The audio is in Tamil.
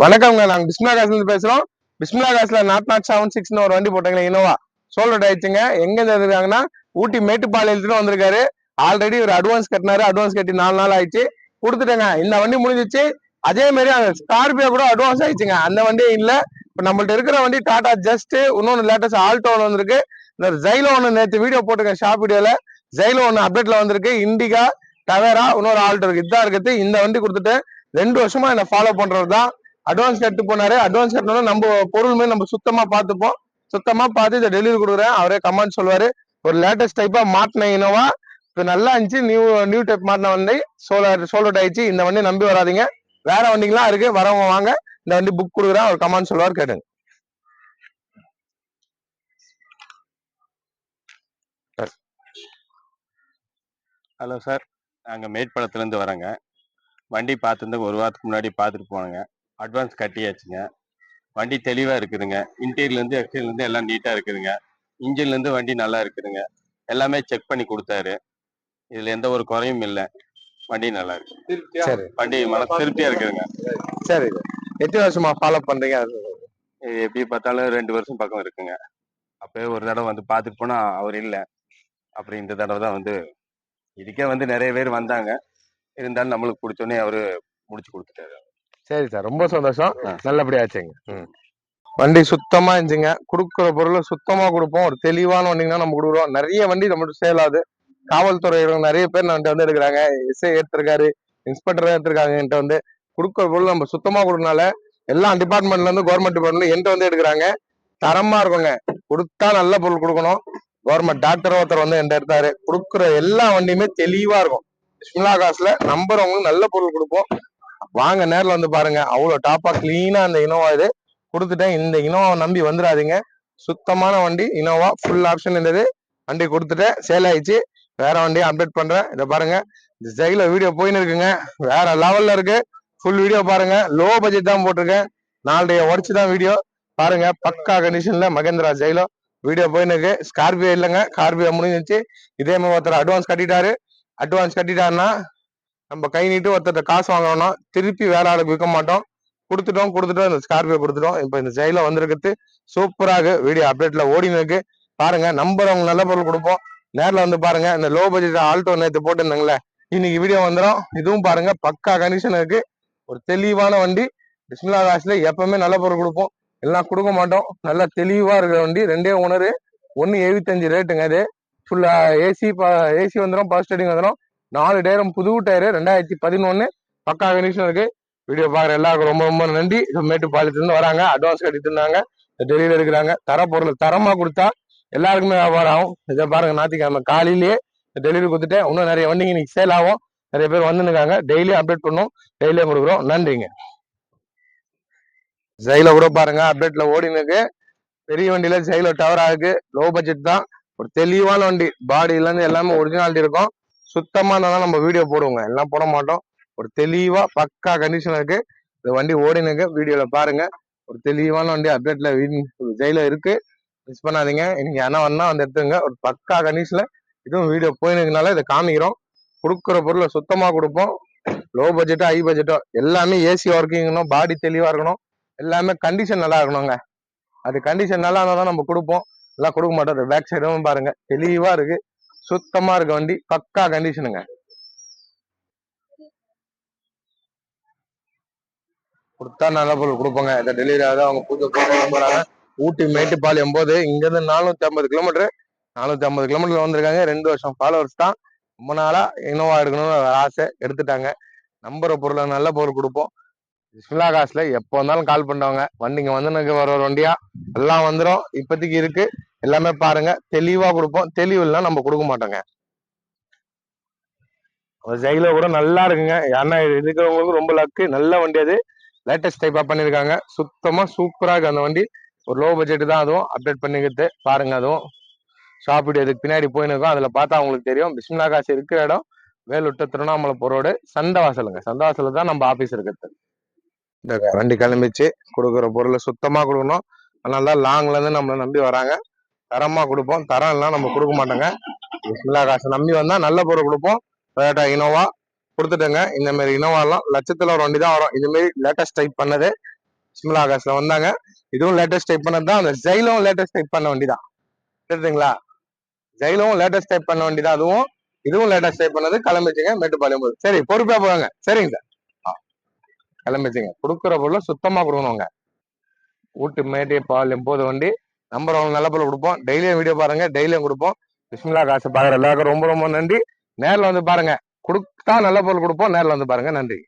வணக்கம்ங்க நாங்க பிஸ்மிலா காசுல இருந்து பேசுறோம். பிஸ்மிலா காசுல நாட் நாட் செவன் சிக்ஸ்னு ஒரு வண்டி போட்டாங்களே இனோவா சோல்ட் ஆயிடுச்சுங்க. எங்க இருந்து இருக்காங்கன்னா ஊட்டி மேட்டுப்பாளையத்துல வந்திருக்காரு. ஆல்ரெடி ஒரு அட்வான்ஸ் கட்டினாரு. அட்வான்ஸ் கட்டி நாலு நாள் ஆயிடுச்சு. கொடுத்துட்டேங்க. இந்த வண்டி முடிஞ்சிச்சு. அதே மாதிரி அந்த ஸ்கார்பியோ கூட அட்வான்ஸ் ஆயிடுச்சுங்க. அந்த வண்டியே இல்ல. இப்ப நம்மள்ட்ட இருக்கிற வண்டி டாடா ஜஸ்ட் இன்னொன்னு லேட்டஸ்ட் ஆல்டோ ஒன்று வந்திருக்கு. இந்த ஜைலோ ஒன்று நேற்று வீடியோ போட்டிருக்கேன் ஷாப் வீடியோல ஜைலோ ஒன்று அப்டேட்ல வந்திருக்கு. இண்டிகா டவேரா இன்னொரு ஆல்டோ இருக்கு. இதான் இருக்குது. இந்த வண்டி கொடுத்துட்டு ரெண்டு வருஷமா என்ன ஃபாலோ பண்றது தான் அட்வான்ஸ் கட்டு போனாரு. அட்வான்ஸ் எடுத்தாலும் நம்ம பொருளுமே நம்ம சுத்தமா பார்த்துப்போம். சுத்தமா பார்த்து இதை டெலிவரி கொடுக்குறேன். அவரே கமெண்ட் சொல்லுவாரு. ஒரு லேட்டஸ்ட் டைப்பா மாட்டின இனோவா இப்போ நல்லா இருந்துச்சு. நியூ நியூ டைப் மாட்டின வண்டி. சோலர் சோலோட் ஆயிடுச்சு. இந்த வண்டி நம்பி வராதிங்க. வேற வண்டிங்களாம் இருக்கு. வரவங்க வாங்க. இந்த வண்டி புக் கொடுக்குறேன். அவர் கமெண்ட் சொல்லுவார் கேட்டுங்க. ஹலோ சார் நாங்கள் மேட்பாளத்துலேருந்து வரோங்க. வண்டி பார்த்துருந்து ஒரு வாரத்துக்கு முன்னாடி பார்த்துட்டு போனோங்க. அட்வான்ஸ் கட்டியாச்சுங்க. வண்டி தெளிவாக இருக்குதுங்க. இன்டீரியர்லேருந்து எக்ஸ்டீரியர்லேருந்து எல்லாம் நீட்டாக இருக்குதுங்க. இன்ஜின்லேருந்து வண்டி நல்லா இருக்குதுங்க. எல்லாமே செக் பண்ணி கொடுத்தாரு. இதில் எந்த ஒரு குறையும் இல்லை. வண்டி நல்லா இருக்கு. சரி. வண்டி மன திருப்தியாக இருக்குதுங்க. சரி. எத்தனை வருஷமா ஃபாலோ பண்றீங்க? அது இது எப்படி பார்த்தாலும் ரெண்டு வருஷம் பக்கம் இருக்குங்க. அப்போயே ஒரு தடவை வந்து பார்த்துட்டு போனால் அவர் இல்லை. அப்புறம் இந்த தடவை தான் வந்து இதுக்கே வந்து நிறைய பேர் வந்தாங்க. இருந்தாலும் நம்மளுக்கு பிடிச்சோன்னே அவரு முடிச்சு கொடுத்துட்டாரு. சரி சார் ரொம்ப சந்தோஷம். ஆ. நல்லபடியா ஆச்சுங்க. ம். வண்டி சுத்தமா இருந்துச்சுங்க. கொடுக்குற பொருளை சுத்தமா கொடுப்போம். ஒரு தெளிவான வண்டிங்கன்னா நம்ம கொடுக்குறோம். நிறைய வண்டி நம்மளுக்கு சேல் ஆகுது. காவல்துறை நிறைய பேர் நம்மகிட்ட வந்து எடுக்கிறாங்க. எஸ்ஐ எடுத்திருக்காரு இன்ஸ்பெக்டர் எடுத்திருக்காங்க என்கிட்ட வந்து. கொடுக்குற பொருள் நம்ம சுத்தமா கொடுக்கறனால எல்லா டிபார்ட்மெண்ட்ல இருந்து கவர்மெண்ட் டிபார்ட்மெண்ட்ல என்கிட்ட வந்து எடுக்கிறாங்க. தரமா இருக்குங்க. கொடுத்தா நல்ல பொருள் கொடுக்கணும். கவர்மெண்ட் டாக்டர் ஒருத்தர் வந்து என்கிட்ட எடுத்தாரு. கொடுக்குற எல்லா வண்டியுமே தெளிவா இருக்கும். பிஸ்மிலா காசுல நம்புறவங்களுக்கு நல்ல பொருள் கொடுப்போம். வாங்க நேரில் வந்து பாருங்க. அவ்வளோ டாப்பா கிளீனா அந்த இனோவா இது. கொடுத்துட்டேன். இந்த இனோவாவை நம்பி வந்துடாதீங்க சுத்தமான வண்டி. இனோவா ஃபுல் ஆப்ஷன் இருந்தது. வண்டி கொடுத்துட்டேன். சேல் ஆயிடுச்சு. வேற வண்டியை அப்டேட் பண்றேன். இதை பாருங்க. இந்த ஜெயில வீடியோ போயின்னு இருக்குங்க. வேற லெவல்ல இருக்கு. ஃபுல் வீடியோ பாருங்க. லோ பட்ஜெட் தான் போட்டிருக்கேன். நாலரைய உடச்சு தான் வீடியோ பாருங்க. பக்கா கண்டிஷன்ல மகேந்திரா ஜெயிலோ வீடியோ போயின்னு இருக்கு. ஸ்கார்பியோ இல்லைங்க. ஸ்கார்பியோ முடிஞ்சிச்சு இதே மாதிரி ஒருத்தர் அட்வான்ஸ் கட்டிட்டாரு. அட்வான்ஸ் கட்டிட்டாருன்னா நம்ம கை நீட்டு ஒருத்தர் காசு வாங்கணும்னா திருப்பி வேற ஆளுக்கு விற்க மாட்டோம். கொடுத்துட்டோம் கொடுத்துட்டோம் இந்த ஸ்கார்பியோ கொடுத்துட்டோம். இப்போ இந்த ஜெயில வந்திருக்கிறது சூப்பராக வீடியோ அப்டேட்ல ஓடினு இருக்கு. பாருங்க நம்புறவங்க நல்ல பொருள் கொடுப்போம். நேரில் வந்து பாருங்க இந்த லோ பட்ஜெட் ஆல்டோ நேற்று போட்டுருந்தாங்களே இன்னைக்கு வீடியோ வந்துடும் இதுவும் பாருங்க பக்கா கண்டிஷன் இருக்கு. ஒரு தெளிவான வண்டி. பிஸ்மிலா காசுல எப்பவுமே நல்ல பொருள் கொடுப்போம். எல்லாம் கொடுக்க மாட்டோம். நல்லா தெளிவா இருக்கிற வண்டி. ரெண்டே ஓனரு. ஒன்று எழுபத்தஞ்சு ரேட்டுங்க அது. ஃபுல்லா ஏசி ஏசி வந்துடும் பவர் ஸ்டேடிங் வந்துடும் நாலு டயரும் புது டயரு ரெண்டாயிரத்தி பதினொன்னு. பக்கா கண்டிஷன் இருக்கு. வீடியோ பாக்குற எல்லாருக்கும் ரொம்ப ரொம்ப நன்றி. மேட்டுப்பாளையத்துலேருந்து வராங்க. அட்வான்ஸ் கட்டிட்டு இருந்தாங்க. டெல்லியில இருக்கிறாங்க. தர பொருள் தரமா கொடுத்தா எல்லாருக்குமே வியாபாரம் ஆகும். இதை பாருங்க ஞாயிற்றுக்கிழமை காலையிலேயே டெலிவரி கொடுத்துட்டேன். இன்னும் நிறைய வண்டிங்க இன்னைக்கு சேல் ஆகும். நிறைய பேர் வந்துருக்காங்க டெய்லியும் அப்டேட் பண்ணும் டெய்லியும் கொடுக்குறோம். நன்றிங்க. ஜெயில கூட பாருங்க. அப்டேட்ல ஓடினுக்கு பெரிய வண்டியில ஜெயில டவரா இருக்கு லோ பட்ஜெட் தான். ஒரு தெளிவான வண்டி. பாடியில இருந்து எல்லாமே ஒரிஜினாலிட்டி இருக்கும். சுத்தமா இருந்தால் தான் நம்ம வீடியோ போடுவோங்க. எல்லாம் போட மாட்டோம். ஒரு தெளிவா பக்கா கண்டிஷன் இருக்கு. இந்த வண்டி ஓடினுக்கு வீடியோல பாருங்க. ஒரு தெளிவான வண்டி அப்டேட்ல ஜெயில இருக்கு. மிஸ் பண்ணாதீங்க. இன்னைக்கு என்ன வந்தா வந்து எடுத்துங்க ஒரு பக்கா கண்டிஷன்ல இதுவும் வீடியோ போயிருக்கனால இதை காமிக்கிறோம். கொடுக்குற பொருளை சுத்தமா கொடுப்போம். லோ பட்ஜெட்டோ ஹை பட்ஜெட்டோ எல்லாமே ஏசி ஒர்க்கிங்கணும் பாடி தெளிவா இருக்கணும். எல்லாமே கண்டிஷன் நல்லா இருக்கணுங்க. அது கண்டிஷன் நல்லா இருந்தால் தான் நம்ம கொடுப்போம். எல்லாம் கொடுக்க மாட்டோம். பேக் சைடும் பாருங்க. தெளிவா இருக்கு. சுத்தமா இருக்க வண்டி பக்கா கண்டிஷனுங்க கொடுத்தா நல்ல பொருள் கொடுப்போங்க. இந்த டெலிவரி ஆகுது அவங்க புது போட்டு போறாங்க ஊட்டி மேட்டுப்பாளையம் போது இங்க நானூற்றி ஐம்பது கிலோமீட்டர் நானூற்றி ஐம்பது கிலோமீட்டர்ல வந்திருக்காங்க. ரெண்டு வருஷம் ஃபாலோவர்ஸ் தான். ரொம்ப நாளாக இனோவா எடுக்கணும்னு ஆசை எடுத்துட்டாங்க. நம்புற பொருளை நல்ல பொருள் கொடுப்போம். பிஸ்மிலா காசுல எப்போ வந்தாலும் கால் பண்ணுவாங்க. வண்டிங்க வந்து வர ஒரு வண்டியா? எல்லாம் வந்துடும் இப்போதைக்கு இருக்கு. எல்லாமே பாருங்க. தெளிவா கொடுப்போம். தெளிவு இல்லை நம்ம கொடுக்க மாட்டோங்க. ஜெயில கூட நல்லா இருக்குங்க. ஏன்னா இருக்கிறவங்களுக்கு ரொம்ப லக்கு நல்ல வண்டி அது. லேட்டஸ்ட் டைப்பா பண்ணிருக்காங்க சுத்தமா சூப்பரா இருக்கு அந்த வண்டி. ஒரு லோ பட்ஜெட் தான் அதுவும். அப்டேட் பண்ணிக்கிட்டு பாருங்க அதுவும். ஷாப் இதுக்கு பின்னாடி போயின்னு அதுல பார்த்தா அவங்களுக்கு தெரியும். பிஸ்மிலா காசு இருக்கிற இடம். வேலுட்ட திருவண்ணாமலை ரோடு. சந்தவாசலுங்க. சந்தவாசல தான் நம்ம ஆபீஸ் இருக்கிறது. இந்த வண்டி கிளம்பிச்சு கொடுக்குற பொருளை சுத்தமா கொடுக்கணும். அதனால தான் லாங்ல இருந்து நம்மளை நம்பி வராங்க. தரமா கொடுப்போம். தரம் எல்லாம் நம்ம கொடுக்க மாட்டோங்க. பிஸ்மிலா காசு நம்பி வந்தா நல்ல பொருள் கொடுப்போம். டொயோட்டா இனோவா கொடுத்துட்டேங்க. இந்த மாதிரி இனோவாலாம் லட்சத்துல ஒரு வண்டி தான் வரும். இது மாதிரி லேட்டஸ்ட் டைப் பண்ணது. சிம்லா ஆகாஷ்ல வந்தாங்க. இதுவும் லேட்டஸ்ட் டைப் பண்ணது தான். அந்த ஜெயிலும் லேட்டஸ்ட் டைப் பண்ண வண்டி தான் தெரியுதுங்களா ஜெயிலும் லேட்டஸ்ட் டைப் பண்ண வண்டி தான் அதுவும். இதுவும் லேட்டஸ்ட் டைப் பண்ணது. கிளம்பிச்சுங்க. மேட்டுப்பாளையம் போது சரி பொறுப்பா போவாங்க சரிங்க சார். ஆ, கிளம்பிச்சுங்க. கொடுக்குற பொருளை சுத்தமா கொடுக்கணுங்க. ஊட்டு பால் என்போது வண்டி. நம்பர் அவங்க நல்ல பொருள் கொடுப்போம். டெய்லியும் வீடியோ பாருங்க டெய்லியும் கொடுப்போம். பிஸ்மில்லா காசு பாக்குற எல்லாருக்கும் ரொம்ப ரொம்ப நன்றி. நேர்ல வந்து பாருங்க. கொடுத்தா நல்ல பொருள் கொடுப்போம். நேர்ல வந்து பாருங்க. நன்றி.